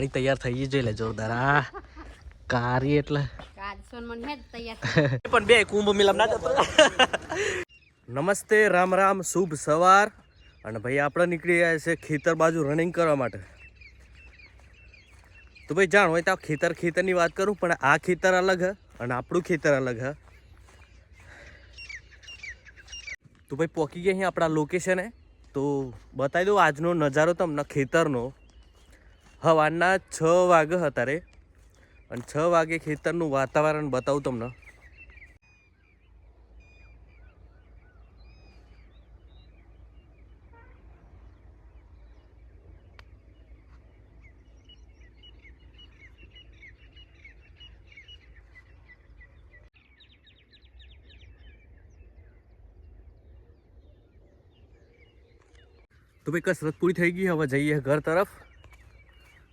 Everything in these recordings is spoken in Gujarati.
ગાડી તૈયાર થઈ ગઈ જોઈ લે જોરદાર. હા કારી એટલે. પણ બે કુંભ મિલમ ના જતો. નમસ્તે રામ રામ શુભ સવાર. અને ભાઈ આપણે નીકળી ગયા છે ખેતર બાજુ રનિંગ કરવા માટે. તો ભાઈ જાણ હોય તો ખેતર ખેતરની વાત કરું પણ આ ખેતર અલગ હે અને આપણું ખેતર અલગ હે. તો ભાઈ પહોંચી ગયા અહીં આપણા લોકેશને તો બતાવી દઉં આજનો નજારો તમને ખેતરનો. સવારના છ વાગે હતા રે. અને છ વાગે ખેતરનું વાતાવરણ બતાવું તમને. તો ભાઈ કસરત પૂરી થઈ ગઈ હવે જઈએ ઘર તરફ.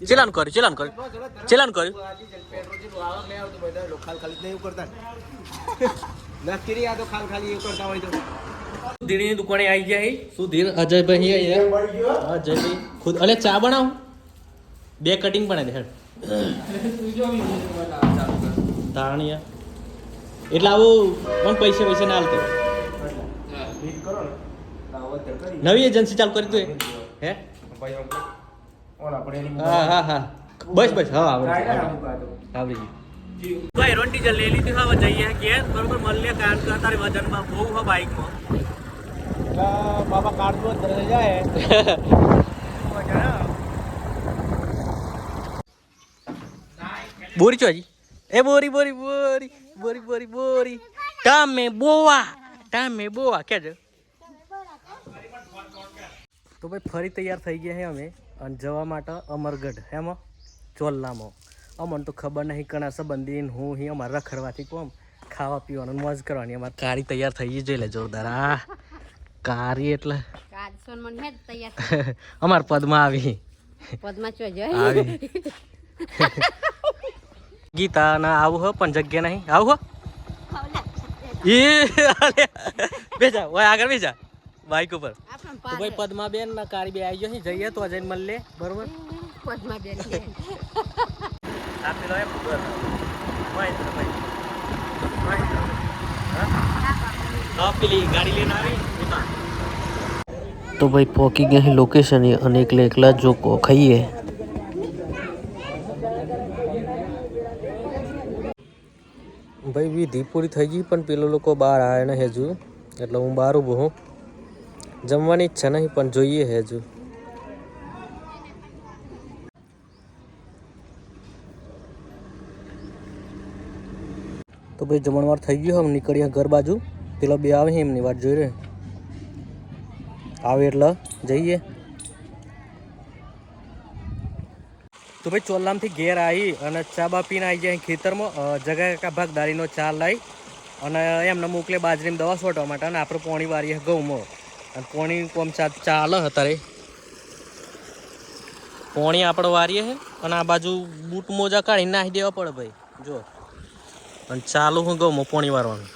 ચેલાન કર્યું ચેલાન કર ચેલાન કર્યું ધીરની દુકાને આવી ગયા સુધીર અજયભાઈ અહીંયા અજયભાઈ ખુદ અલે ચા બનાવ. બે કટિંગ પણ દે હેડ. તાણિયા એટલે આવું પણ પૈસા પૈસા ના હાલતો. નવી એજન્સી ચાલુ કરી તું હા? બસ બસ હા આવડી ગયું, ભાઈ રોટી જલ લઈ લીધી હવે જઈએ કે બરોબર મળીએ કારણ કે તારે વજનમાં બહુ હ બાઇકમાં. બાબા કાઢતો તરત જાય. બોરી છો હજી? એ બોરી બોરી બોરી બોરી બોરી બોરી. તમે બોવા તમે બોવા. કેજો તો ભાઈ ફરી તૈયાર થઈ ગયા છે અમે અને જવા માટે અમરગઢ એમાં ચોલ્લામાં. અમને તો ખબર નહીં કણા સંબંધી હું અહીં અમારે રખડવાથી કોમ ખાવા પીવાનું મોજ કરવાની. અમારે કારી તૈયાર થઈ ગઈ જોઈ લે જોરદાર. આ કારી એટલે. અમાર પદમાં આવી. પદમાં આવી. ગીતા ના આવું હો પણ જગ્યા નહીં. આવું હો. એ બેજા ઓય આગળ બેજા બાઈક ઉપર. તો ભાઈ પાડે પદ્મા બેન ના કાર બે આવી ગયો છે જઈએ તો જઈને મળીએ. બરોબર? પદમાં બેન છે. આ પેલો એમ. પેલી ગાડી લઈને આવી તો ભાઈ પહોંચી ગયા અહીં લોકેશને અને એકલા એકલા જો ખાઈએ. ભાઈ વિધિ પૂરી થઈ ગઈ પણ પેલો લોકો બહાર આવે ને હેજુ. એટલે હું બહાર ઊભો હું. જમવાની ઈચ્છા નહીં, પણ જોઈએ હજુ. તો ભાઈ જમણવાર થઈ ગયો હવે નીકળીએ ઘર બાજુ. પેલો બે આવે એમની વાત જોઈ રહે આવે એટલે જઈએ. તો ભાઈ ચોલ્લામથી ઘેર આવી અને ચા બા પીને આવી જાય ખેતરમાં. જગા કાકા ભાગદારીનો ચા લાવી અને એમને મોકલે બાજરીમાં દવા છોટવા માટે અને આપણે પોણી વારીએ ઘઉંમાં. અને પોણી કોમ ચાલે અત્યારે. પોણી આપણે વારીએ છે અને આ બાજુ બૂટ મોજા કાઢીને નાખી દેવા પડે ભાઈ. જો. અને ચાલુ હું ગૌ પોણી વારવાનું.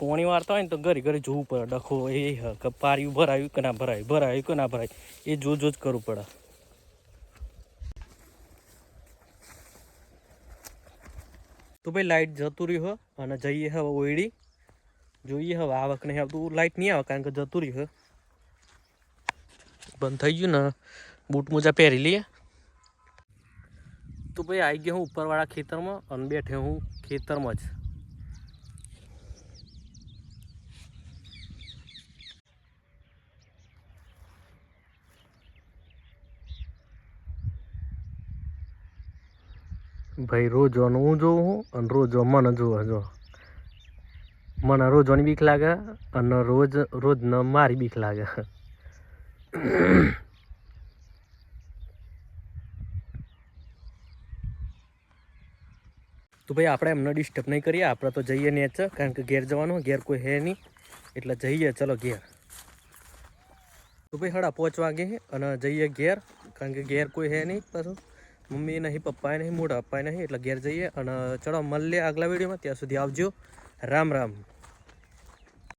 પોણી વારતા હોય ને તો ઘરે ઘરે જોવું પડે. ડખો, એ પાર્યું ભરાયું કે ના ભરાયું ભરાયું કે ના ભરાય, એ જો જો જ કરવું પડે. તો ભાઈ લાઇટ જતું રહ્યું હ અને જઈએ હવે ઓયડી. જોઈએ હવે આવક નહીં આવતું. લાઇટ નહીં આવે કારણ કે જતું રહ્યું બંધ થઈ ગયું ને બૂટ મોજા પહેરી લઈએ. તો ભાઈ આવી ગયો હું ઉપરવાળા ખેતરમાં અને બેઠે હું ખેતરમાં જ. ભાઈ, રોજ હું જોઉં હું અને રોજ મને જોવે જો. મને રોજોની બીક લાગે અને રોજ રોજ ન મારી બીક લાગે. તો ભાઈ, આપણે એમને ડિસ્ટર્બ નહીં કરીએ, આપણે તો જઈએ ને જ, કારણ કે ઘેર જવાનું ઘેર કોઈ હે નહીં. એટલે જઈએ, ચલો ઘેર. તો ભાઈ, હડા પહોંચવા વાગે અને જઈએ ઘેર, કારણ કે ઘેર કોઈ હે નહીં પાછું. મમ્મી નહીં, પપ્પાએ નહીં મોટા પપ્પાએ નહીં, એટલે ઘેર જઈએ અને ચલો મળીએ આગલા વિડીયોમાં. ત્યાં સુધી આવજો. રામ રામ.